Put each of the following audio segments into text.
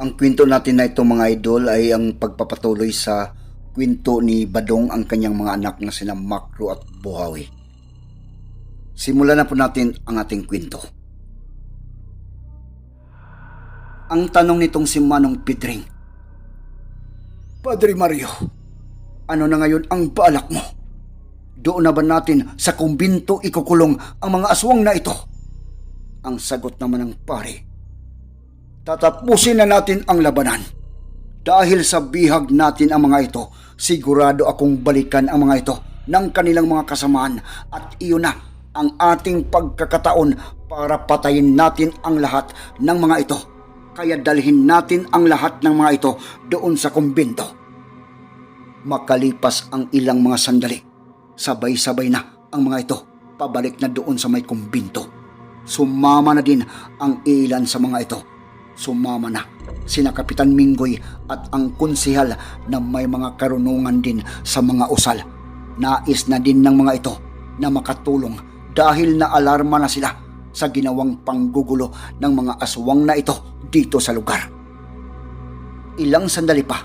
Ang kwento natin na ito mga idol ay ang pagpapatuloy sa kwento ni Badong ang kanyang mga anak na sina Makro at Buhawi. Simulan na po natin ang ating kwento. Ang tanong nitong si Manong Pidring, Padre Mario, ano na ngayon ang balak mo? Doon na ba natin sa kumbinto ikukulong ang mga aswang na ito? Ang sagot naman ng pare, tatapusin na natin ang labanan. Dahil sa bihag natin ang mga ito, sigurado akong balikan ang mga ito ng kanilang mga kasamaan at iyon na ang ating pagkakataon para patayin natin ang lahat ng mga ito. Kaya dalhin natin ang lahat ng mga ito doon sa kumbinto. Makalipas ang ilang mga sandali, sabay-sabay na ang mga ito pabalik na doon sa may kumbinto. Sumama na din ang ilan sa mga ito. Sumama na sina Kapitan Minggoy at ang konsihal na may mga karunungan din sa mga usal. Nais na din ng mga ito na makatulong dahil naalarma na sila sa ginawang panggugulo ng mga aswang na ito dito sa lugar. Ilang sandali pa,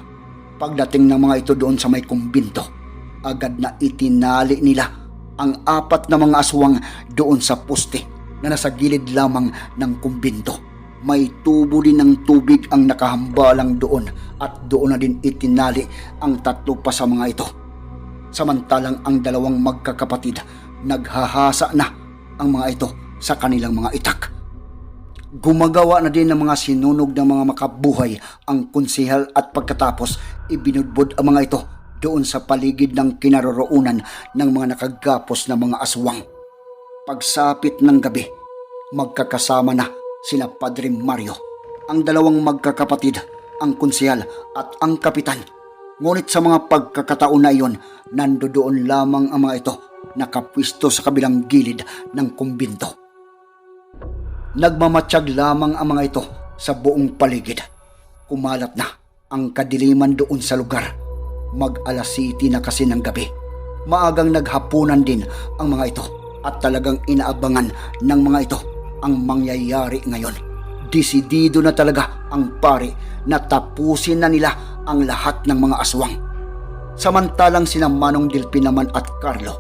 pagdating ng mga ito doon sa may kumbinto, agad na itinali nila ang apat na mga aswang doon sa poste na nasa gilid lamang ng kumbinto. May tubo din ng tubig ang nakahambalang doon at doon na din itinali ang tatlo pa sa mga ito. Samantalang ang dalawang magkakapatid naghahasa na ang mga ito sa kanilang mga itak. Gumagawa na din ng mga sinunog ng mga makabuhay ang konsihal at pagkatapos ibinudbod ang mga ito doon sa paligid ng kinaroroonan ng mga nakagapos na mga aswang. Pagsapit ng gabi, magkakasama na sina Padre Mario, ang dalawang magkakapatid, ang konsihal at ang kapitan. Ngunit sa mga pagkakataon na iyon, nandoon lamang ang mga ito nakapwisto sa kabilang gilid ng kumbinto. Nagmamatsyag lamang ang mga ito sa buong paligid. Kumalat na ang kadiliman doon sa lugar. Mag alas city na kasi ng gabi. Maagang naghapunan din ang mga ito at talagang inaabangan ng mga ito ang mangyayari ngayon. Desidido na talaga ang pare na tapusin na nila ang lahat ng mga aswang. Samantalang sina Manong Dilpin naman at Carlo,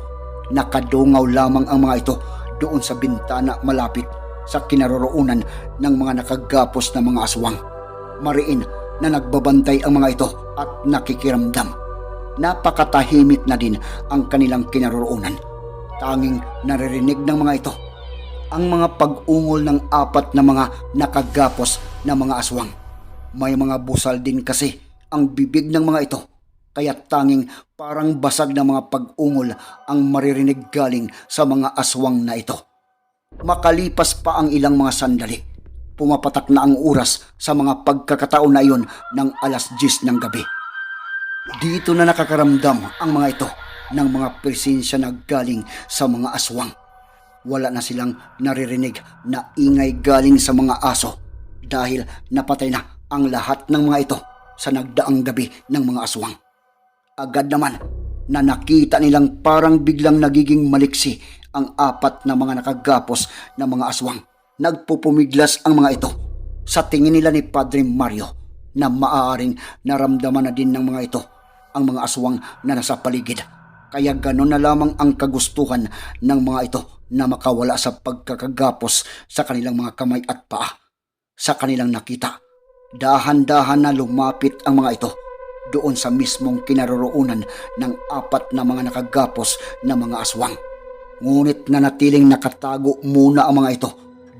nakadungaw lamang ang mga ito doon sa bintana malapit sa kinaroroonan ng mga nakagapos na mga aswang. Mariin na nagbabantay ang mga ito at nakikiramdam. Napakatahimik na din ang kanilang kinaroroonan. Tanging naririnig ng mga ito ang mga pag-ungol ng apat na mga nakagapos na mga aswang. May mga busal din kasi ang bibig ng mga ito kaya tanging parang basag na mga pag-ungol ang maririnig galing sa mga aswang na ito. Makalipas pa ang ilang mga sandali, pumapatak na ang oras sa mga pagkakataon na iyon ng alas 10 ng gabi. Dito na nakakaramdam ang mga ito ng mga presensya na galing sa mga aswang. Wala na silang naririnig na ingay galing sa mga aso dahil napatay na ang lahat ng mga ito sa nagdaang gabi ng mga aswang. Agad naman na nakita nilang parang biglang nagiging maliksi ang apat na mga nakagapos na mga aswang. Nagpupumiglas ang mga ito sa tingin nila ni Padre Mario na maaaring naramdaman na din ng mga ito ang mga aswang na nasa paligid. Kaya ganon na lamang ang kagustuhan ng mga ito na makawala sa pagkakagapos sa kanilang mga kamay at paa. Sa kanilang nakita, dahan-dahan na lumapit ang mga ito doon sa mismong kinaroroonan ng apat na mga nakagapos na mga aswang. Ngunit nanatiling nakatago muna ang mga ito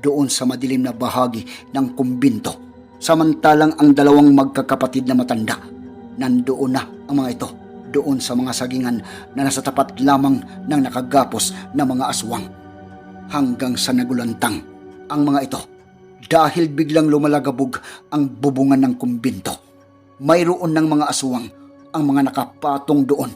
doon sa madilim na bahagi ng kumbinto. Samantalang ang dalawang magkakapatid na matanda, nandoon na ang mga ito doon sa mga sagingan na nasa tapat lamang ng nakagapos na mga aswang. Hanggang sa nagulantang ang mga ito dahil biglang lumalagabog ang bubungan ng kumbinto. Mayroon ng mga aswang ang mga nakapatong doon.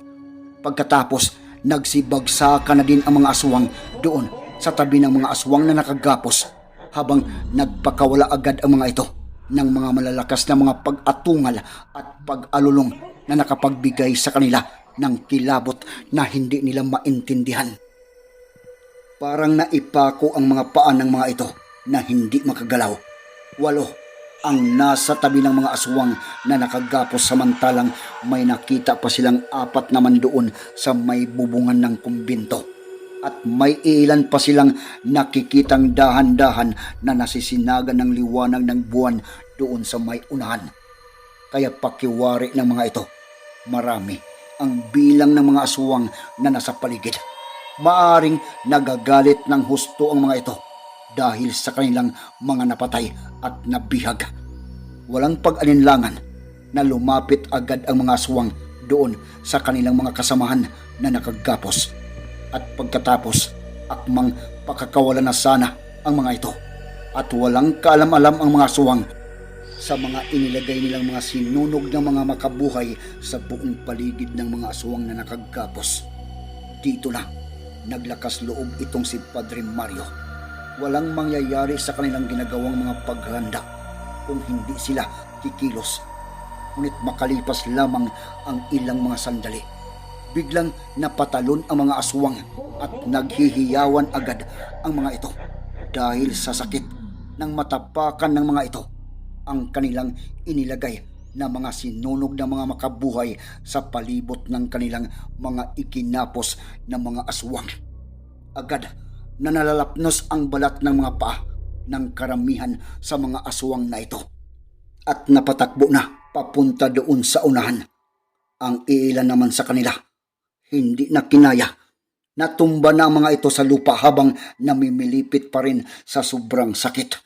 Pagkatapos, nagsibagsakan na din ang mga aswang doon sa tabi ng mga aswang na nakagapos habang nagpakawala agad ang mga ito ng mga malalakas na mga pag-atungal at pag-alulong na nakapagbigay sa kanila ng kilabot na hindi nila maintindihan. Parang naipako ang mga paa ng mga ito na hindi makagalaw. Walo ang nasa tabi ng mga aswang na nakagapos samantalang may nakita pa silang apat naman doon sa may bubungan ng kumbinto. At may ilan pa silang nakikitang dahan-dahan na nasisinagan ng liwanag ng buwan doon sa may unahan. Kaya pakiwari ng mga ito, marami ang bilang ng mga aswang na nasa paligid. Maaring nagagalit ng husto ang mga ito dahil sa kanilang mga napatay at nabihag. Walang pag-alinlangan na lumapit agad ang mga aswang doon sa kanilang mga kasamahan na nakagapos. At pagkatapos, akmang pakakawalan na sana ang mga ito. At walang kaalam-alam ang mga aswang sa mga inilagay nilang mga sinunog ng mga makabuhay sa buong paligid ng mga aswang na nakagapos. Dito na, naglakas loob itong si Padre Mario. Walang mangyayari sa kanilang ginagawang mga paghanda kung hindi sila kikilos. Ngunit makalipas lamang ang ilang mga sandali. Biglang napatalon ang mga aswang at naghihiyawan agad ang mga ito dahil sa sakit ng matapakan ng mga ito ang kanilang inilagay na mga sinunog ng mga makabuhay sa palibot ng kanilang mga ikinapos na mga aswang. Agad na nalalapnos ang balat ng mga paa ng karamihan sa mga aswang na ito. At napatakbo na papunta doon sa unahan. Ang ilan naman sa kanila, hindi na kinaya. Natumba na ang mga ito sa lupa habang namimilipit pa rin sa sobrang sakit.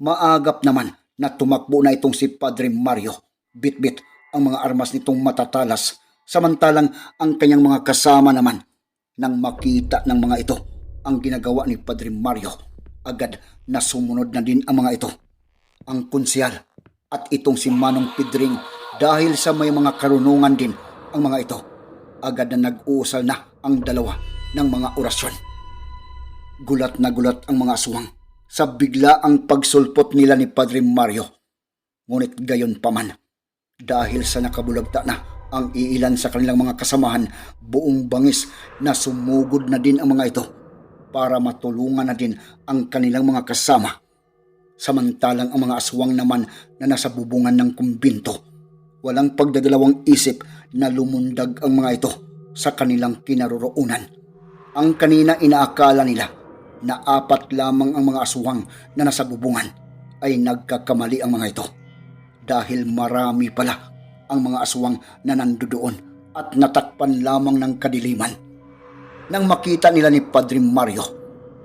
Maagap naman na tumakbo na itong si Padre Mario. Bit-bit ang mga armas nitong matatalas, samantalang ang kanyang mga kasama naman nang makita ng mga ito ang ginagawa ni Padre Mario. Agad na sumunod na din ang mga ito. Ang konsyal at itong si Manong Pidring dahil sa may mga karunungan din ang mga ito. Agad na nag-uusal na ang dalawa ng mga orasyon. Gulat na gulat ang mga aswang sa bigla ang pagsulpot nila ni Padre Mario. Ngunit gayon pa man, dahil sa nakabulagta na ang iilan sa kanilang mga kasamahan, buong bangis na sumugod na din ang mga ito para matulungan na din ang kanilang mga kasama. Samantalang ang mga aswang naman na nasa bubungan ng kumbinto, walang pagdadalawang isip na lumundag ang mga ito sa kanilang kinaroroonan. Ang kanina inaakala nila na apat lamang ang mga aswang na nasa bubungan ay nagkakamali ang mga ito. Dahil marami pala ang mga aswang na nandoon at natakpan lamang ng kadiliman. Nang makita nila ni Padre Mario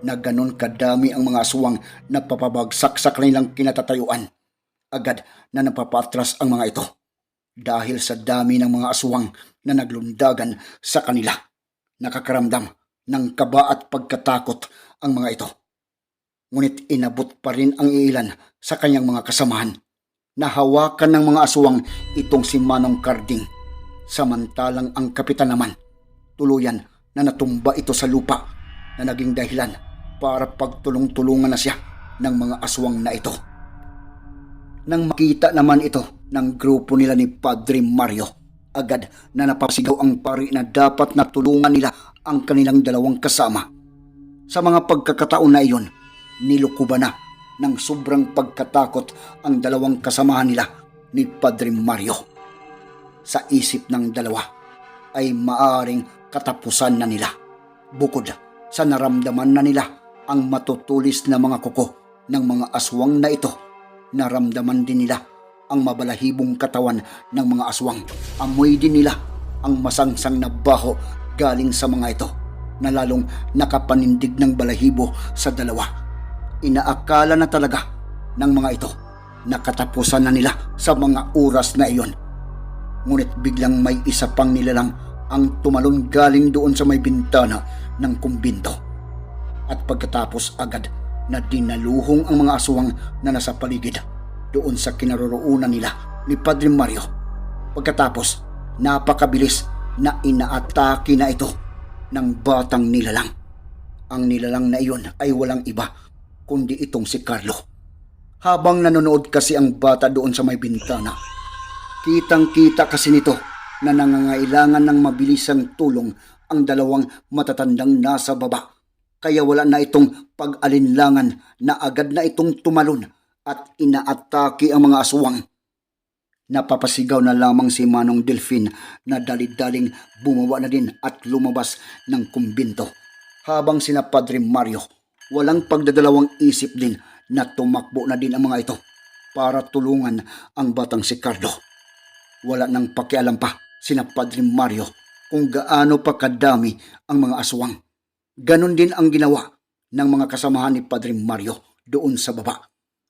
na ganon kadami ang mga aswang na papabagsak sa kanilang kinatatayuan, agad na napapatras ang mga ito dahil sa dami ng mga aswang na naglundagan sa kanila. Nakakaramdam ng kaba at pagkatakot ang mga ito. Ngunit inabot pa rin ang ilan sa kanyang mga kasamahan. Nahawakan ng mga aswang itong si Manong Carding. Samantalang ang kapitan naman, tuluyan na natumba ito sa lupa na naging dahilan para pagtulong-tulungan na siya ng mga aswang na ito. Nang makita naman ito ng grupo nila ni Padre Mario, agad na napasigaw ang pari na dapat natulungan nila ang kanilang dalawang kasama. Sa mga pagkakataon na iyon, nilukuba na ng sobrang pagkatakot ang dalawang kasamahan nila ni Padre Mario. Sa isip ng dalawa ay maaring katapusan na nila. Bukod sa naramdaman na nila ang matutulis na mga kuko ng mga aswang na ito, naramdaman din nila ang mabalahibong katawan ng mga aswang. Amoy din nila ang masangsang na baho galing sa mga ito na lalong nakapanindig ng balahibo sa dalawa. Inaakala na talaga ng mga ito na katapusan na nila sa mga oras na iyon. Ngunit biglang may isa pang nilalang ang tumalon galing doon sa may bintana ng kumbinto. At pagkatapos agad na dinaluhong ang mga aswang na nasa paligid doon sa kinaroroonan nila ni Padre Mario. Pagkatapos, napakabilis na inaatake na ito ng batang nilalang. Ang nilalang na iyon ay walang iba kundi itong si Carlo. Habang nanonood kasi ang bata doon sa may bintana, kitang-kita kasi nito na nangangailangan ng mabilisang tulong ang dalawang matatandang nasa baba. Kaya wala na itong pag-alinlangan na agad na itong tumalon at inaatake ang mga aswang. Napapasigaw na lamang si Manong Delfin na dali-daling bumawa na din at lumabas ng kumbinto. Habang sina Padre Mario, walang pagdadalawang isip din na tumakbo na din ang mga ito para tulungan ang batang si Carlo. Wala nang pakialam pa sina Padre Mario kung gaano pa kadami ang mga aswang. Ganon din ang ginawa ng mga kasamahan ni Padre Mario doon sa baba.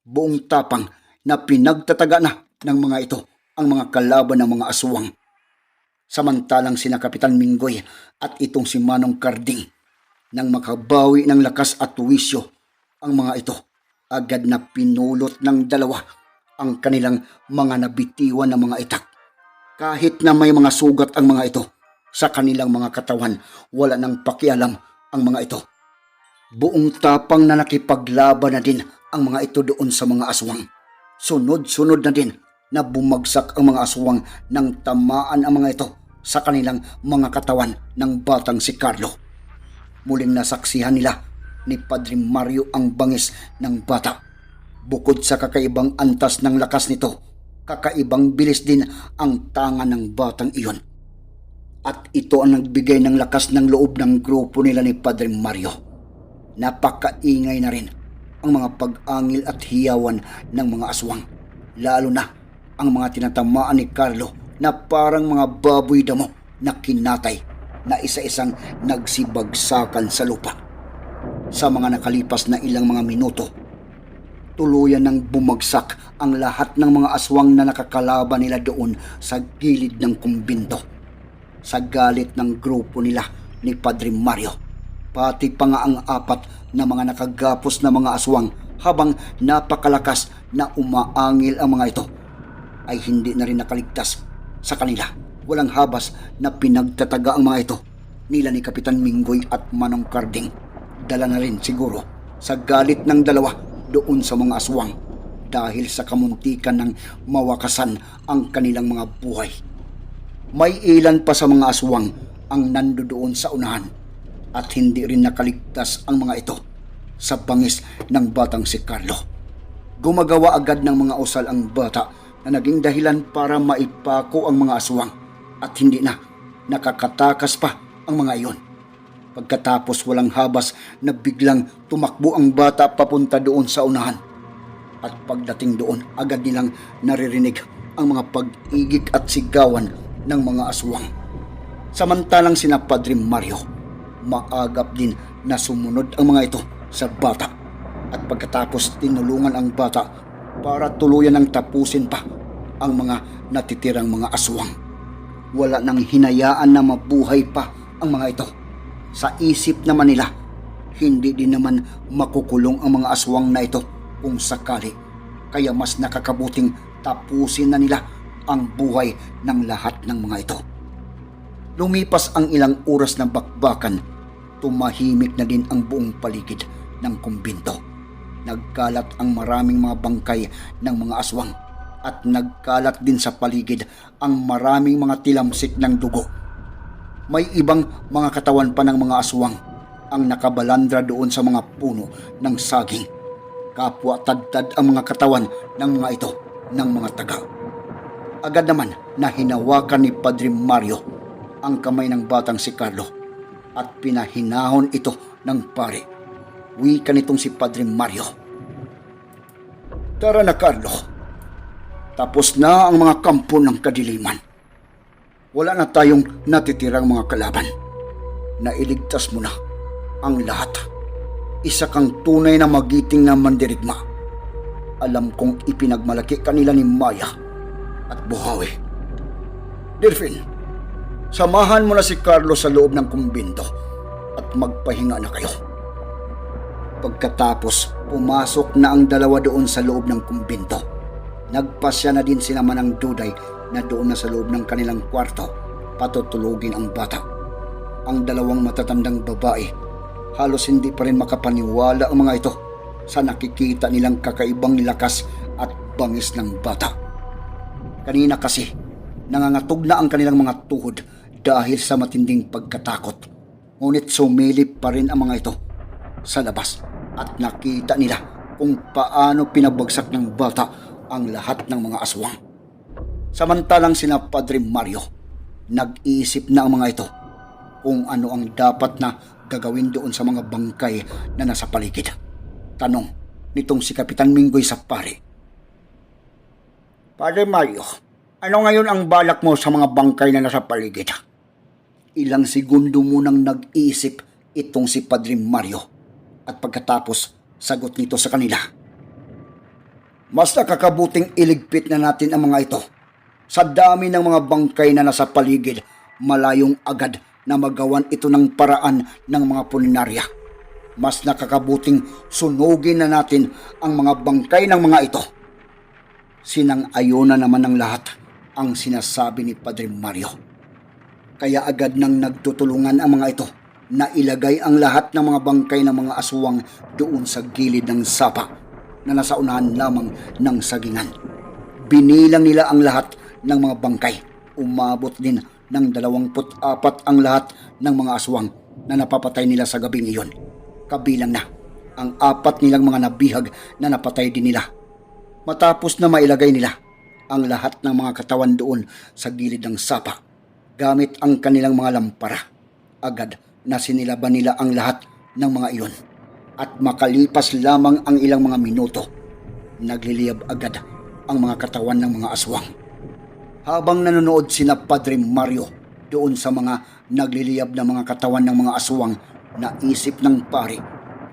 Buong tapang na pinagtataga na ng mga ito ang mga kalaban ng mga aswang. Samantalang sina Kapitan Minggoy at itong si Manong Carding nang makabawi ng lakas at wisyo ang mga ito agad na pinulot ng dalawa ang kanilang mga nabitiwan na mga itak. Kahit na may mga sugat ang mga ito sa kanilang mga katawan, wala nang pakialam ang mga ito. Buong tapang na nakipaglaban na din ang mga ito doon sa mga aswang. Sunod-sunod na din na bumagsak ang mga aswang nang tamaan ang mga ito sa kanilang mga katawan ng batang si Carlo. Muling nasaksihan nila ni Padre Mario ang bangis ng bata. Bukod sa kakaibang antas ng lakas nito, kakaibang bilis din ang tanga ng batang iyon. At ito ang nagbigay ng lakas ng loob ng grupo nila ni Padre Mario. Napakaingay na rin ang mga pag-angil at hiyawan ng mga aswang. Lalo na ang mga tinatamaan ni Carlo na parang mga baboy damo na kinatay na isa-isang nagsibagsakan sa lupa. Sa mga nakalipas na ilang mga minuto, tuluyan ng bumagsak ang lahat ng mga aswang na nakakalaban nila doon sa gilid ng kumbinto. Sa galit ng grupo nila ni Padre Mario, pati pa nga ang apat na mga nakagapos na mga aswang habang napakalakas na umaangil ang mga ito ay hindi na rin nakaligtas sa kanila. Walang habas na pinagtataga ang mga ito nila ni Kapitan Minggoy at Manong Carding. Dala na rin siguro sa galit ng dalawa doon sa mga aswang dahil sa kamuntikan ng mawakasan ang kanilang mga buhay. May ilan pa sa mga aswang ang nandoon sa unahan at hindi rin nakaligtas ang mga ito sa bangis ng batang si Carlo. Gumagawa agad ng mga usal ang bata na naging dahilan para maipako ang mga aswang at hindi na nakakatakas pa ang mga iyon. Pagkatapos walang habas na biglang tumakbo ang bata papunta doon sa unahan. At pagdating doon, agad nilang naririnig ang mga pag-igik at sigawan ng mga aswang. Samantalang sina Padre Mario, maagap din na sumunod ang mga ito sa bata. At pagkatapos tinulungan ang bata para tuluyan ng tapusin pa ang mga natitirang mga aswang. Wala nang hinayaan na mabuhay pa ang mga ito. Sa isip naman nila, hindi din naman makukulong ang mga aswang na ito kung sakali. Kaya mas nakakabuting tapusin na nila ang buhay ng lahat ng mga ito. Lumipas ang ilang oras na bakbakan, tumahimik na din ang buong paligid ng kumbinto. Nagkalat ang maraming mga bangkay ng mga aswang at nagkalat din sa paligid ang maraming mga tilamsik ng dugo. May ibang mga katawan pa ng mga aswang ang nakabalandra doon sa mga puno ng saging. Kapwa tadtad ang mga katawan ng mga ito ng mga taga. Agad naman na hinawakan ni Padre Mario ang kamay ng batang si Carlo at pinahinahon ito ng pare. Wika nitong si Padre Mario. Tara na Carlo. Tapos na ang mga kampo ng kadiliman. Wala na tayong natitirang mga kalaban. Nailigtas mo na ang lahat. Isa kang tunay na magiting na mandirigma. Alam kong ipinagmalaki kanila ni Maya at Buhawi. Delphine, samahan mo na si Carlos sa loob ng kumbinto at magpahinga na kayo. Pagkatapos, Pumasok na ang dalawa doon sa loob ng kumbinto. Nagpasya na din sila manang duday na doon na sa loob ng kanilang kwarto patutulugin ang bata. Ang dalawang matatandang babae halos hindi pa rin makapaniwala ang mga ito sa nakikita nilang kakaibang lakas at bangis ng bata. Kanina kasi, nangangatog na ang kanilang mga tuhod dahil sa matinding pagkatakot. Ngunit sumilip pa rin ang mga ito sa labas at nakita nila kung paano pinabagsak ng bata ang lahat ng mga aswang. Samantalang sina Padre Mario, nag-iisip na ang mga ito kung ano ang dapat na gagawin doon sa mga bangkay na nasa paligid. Tanong nitong si Kapitan Minggoy sa pare. Padre Mario, ano ngayon ang balak mo sa mga bangkay na nasa paligid? Ilang segundo munang nag-iisip itong si Padre Mario at pagkatapos sagot nito sa kanila. Mas nakakabuting iligpit na natin ang mga ito. Sa dami ng mga bangkay na nasa paligid, malayong agad na magawan ito ng paraan ng mga pulinarya. Mas nakakabuting sunugin na natin ang mga bangkay ng mga ito. Sinang-ayo na naman ng lahat ang sinasabi ni Padre Mario. Kaya agad nang nagtutulungan ang mga ito na ilagay ang lahat ng mga bangkay ng mga aswang doon sa gilid ng sapa na nasa unahan lamang ng sagingan. Binilang nila ang lahat ng mga bangkay. Umabot din ng 24 ang lahat ng mga aswang na napapatay nila sa gabing iyon. Kabilang na ang apat nilang mga nabihag na napatay din nila. Matapos na mailagay nila ang lahat ng mga katawan doon sa gilid ng sapa gamit ang kanilang mga lampara. Agad na sinilaban nila ang lahat ng mga iyon. At makalipas lamang ang ilang mga minuto, nagliliyab agad ang mga katawan ng mga aswang. Habang nanonood sina Padre Mario doon sa mga nagliliyab na mga katawan ng mga aswang, naisip ng pare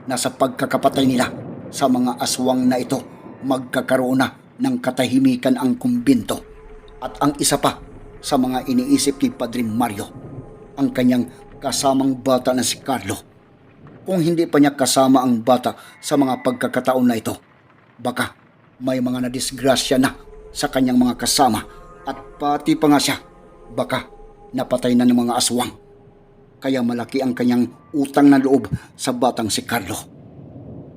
na sa pagkakapatay nila sa mga aswang na ito, magkakaroon na ng katahimikan ang kumbinto. At ang isa pa sa mga iniisip ni Padre Mario, ang kanyang kasamang bata na si Carlo. Kung hindi pa niya kasama ang bata sa mga pagkakataon na ito, baka may mga nadisgrasya na sa kanyang mga kasama at pati pa nga siya, baka napatay na ng mga aswang. Kaya malaki ang kanyang utang na loob sa batang si Carlo.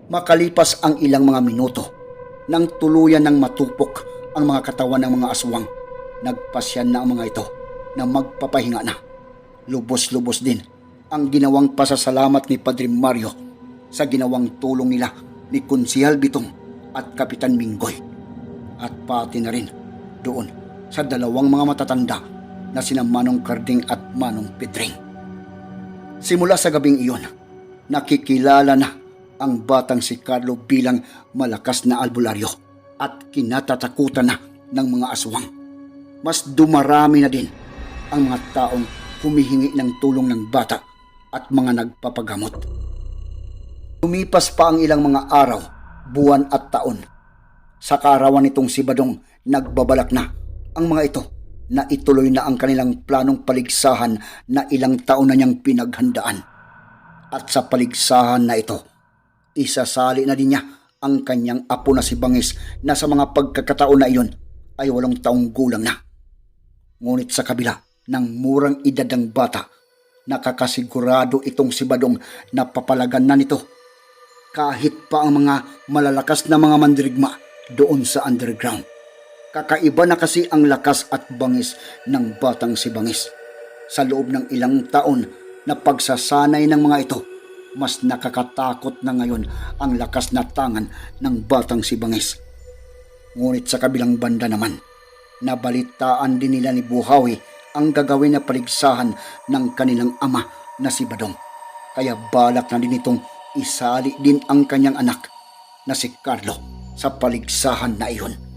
Makalipas ang ilang mga minuto, nang tuluyan ng matupok ang mga katawan ng mga aswang, nagpasyan na ang mga ito na magpapahinga na. Lubos-lubos din ang ginawang pasasalamat ni Padre Mario sa ginawang tulong nila ni Konsihal Bitong at Kapitan Minggoy. At pati na rin doon sa dalawang mga matatanda na sina Manong Karding at Manong Pedring. Simula sa gabing iyon, nakikilala na ang batang si Carlo bilang malakas na albularyo at kinatatakutan na ng mga aswang. Mas dumarami na din ang mga taong humihingi ng tulong ng bata at mga nagpapagamot. Lumipas pa ang ilang mga araw, buwan at taon. Sa kaarawan nitong si Badong, nagbabalak na ang mga ito na ituloy na ang kanilang planong paligsahan na ilang taon na niyang pinaghandaan. At sa paligsahan na ito, isasali na din niya ang kanyang apo na si Bangis na sa mga pagkakataon na iyon ay walong taong gulang na. Ngunit sa kabila ng murang edad ng bata, nakakasigurado itong si Badong na papalagan na nito kahit pa ang mga malalakas na mga mandirigma doon sa underground. Kakaiba na kasi ang lakas at bangis ng batang si Bangis. Sa loob ng ilang taon na pagsasanay ng mga ito, mas nakakatakot na ngayon ang lakas na tangan ng batang si Bangis. Ngunit sa kabilang banda naman, nabalitaan din nila ni Buhawi ang gagawin na paligsahan ng kanilang ama na si Badong. Kaya balak na din itong isali din ang kanyang anak na si Carlo sa paligsahan na iyon.